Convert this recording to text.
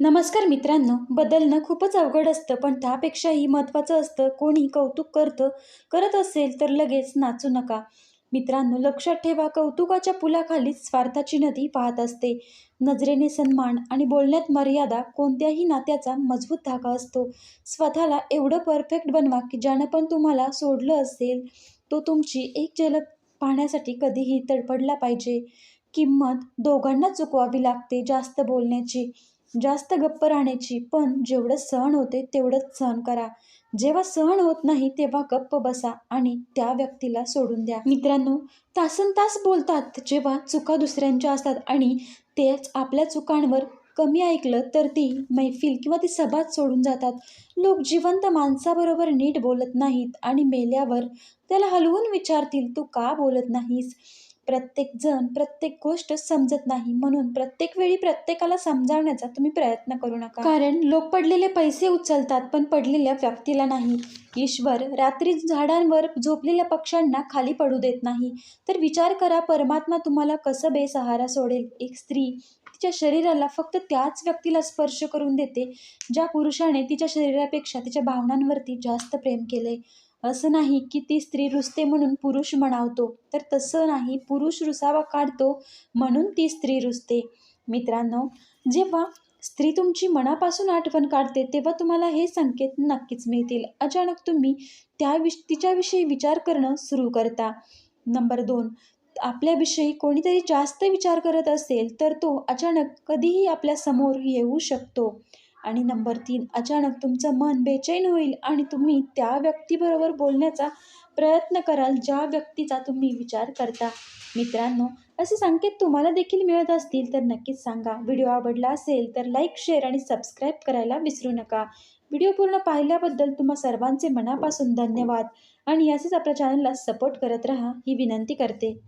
नमस्कार मित्रांनो बदलणं खूपच अवघड असतं पण त्यापेक्षाही महत्त्वाचं असतं कोणी कौतुक करतं करत असेल तर लगेच नाचू नका. मित्रांनो लक्षात ठेवा कौतुकाच्या पुलाखाली स्वार्थाची नदी पाहत असते. नजरेने सन्मान आणि बोलण्यात मर्यादा कोणत्याही नात्याचा मजबूत धागा असतो. स्वतःला एवढं परफेक्ट बनवा की ज्यानं पण तुम्हाला सोडलं असेल तो तुमची एक झलक पाहण्यासाठी कधीही तडफडला पाहिजे. किंमत दोघांना चुकवावी लागते जास्त बोलण्याची. जास्त गप्प राहण्याची पण जेवढं सहन होते तेवढंच सहन करा. जेव्हा सहन होत नाही तेव्हा गप्प बसा आणि त्या व्यक्तीला सोडून द्या. मित्रांनो तासन तास बोलतात जेव्हा चुका दुसऱ्यांच्या असतात आणि तेच आपल्या चुकांवर कमी ऐकलं तर ती मैफिल किंवा ती सभाच सोडून जातात. लोक जिवंत माणसाबरोबर नीट बोलत नाहीत आणि मेल्यावर त्याला हलवून विचारतील तू का बोलत नाहीस? प्रत्येक जण प्रत्येक गोष्ट समजत नाही. म्हणून प्रत्येक वेळी प्रत्येकाला समजावण्याचा तुम्ही प्रयत्न करू नका. कारण लोक पडलेले पैसे उचलतात पण पडलेल्या व्यक्तीला नाही. ईश्वर रात्री झाडांवर झोपलेल्या पक्ष्यांना खाली पडू देत नाही. तर विचार करा परमात्मा तुम्हाला कसं बेसहारा सोडेल? एक स्त्री तिच्या शरीराला फक्त त्याच व्यक्तीला स्पर्श करून देते ज्या पुरुषाने तिच्या शरीरापेक्षा तिच्या भावनांवरती जास्त प्रेम केले असं नाही की ती स्त्री रुसते म्हणून पुरुष म्हणावतो तर तसं नाही पुरुष रुसावा काढतो म्हणून ती स्त्री रुसते. मित्रांनो जेव्हा स्त्री तुमची मनापासून आठवण काढते तेव्हा तुम्हाला हे संकेत नक्कीच मिळतील. अचानक तुम्ही त्या विष तिच्याविषयी विचार करणं सुरू करता. नंबर दोन आपल्याविषयी कोणीतरी जास्त विचार करत असेल तर तो अचानक कधीही आपल्यासमोर येऊ शकतो. आणि नंबर तीन अचानक तुमचं मन बेचैन होईल आणि तुम्ही त्या व्यक्तीबरोबर बोलण्याचा प्रयत्न कराल ज्या व्यक्तीचा तुम्ही विचार करता. मित्रांनो असे संकेत तुम्हाला देखील मिळत असतील तर नक्कीच सांगा. व्हिडिओ आवडला असेल तर लाईक शेअर आणि सबस्क्राईब करायला विसरू नका. व्हिडिओ पूर्ण पाहिल्याबद्दल तुम्हा सर्वांचे मनापासून धन्यवाद. आणि असेच आपल्या चॅनलला सपोर्ट करत राहा ही विनंती करते.